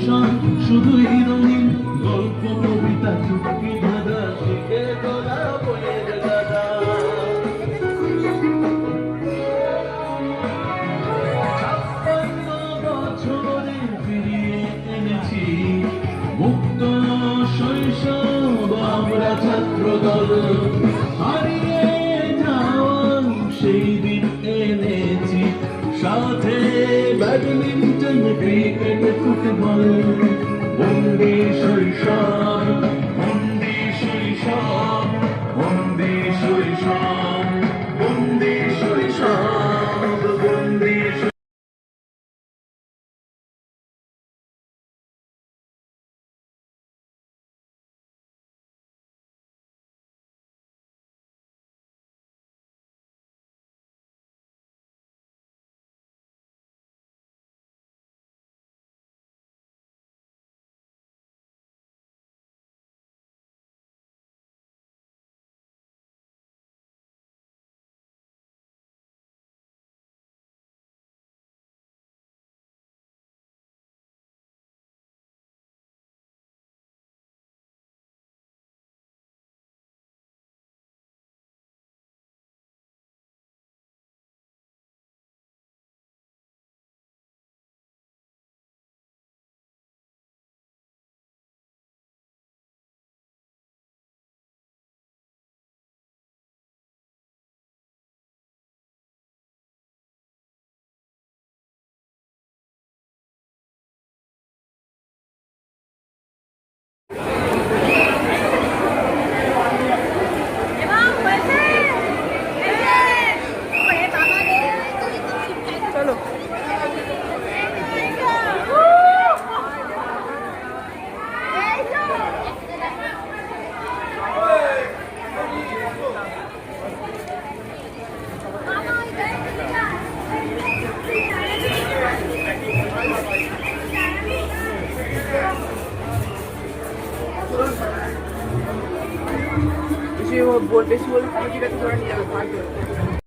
শৈশব শুধুই রঙিন গল্প কবিতা চুক্তি ধাঁধা শিখে সেই দিন এনেছি সাথে ব্যাডমিন্টন ক্রিকেট ফুটবল বন্দি শৈশব বন্দি শৈশব বন্দি শৈশব বেশি বল বেশি বললে তাহলে ঠিক আছে ধরে নিয়ে যাবে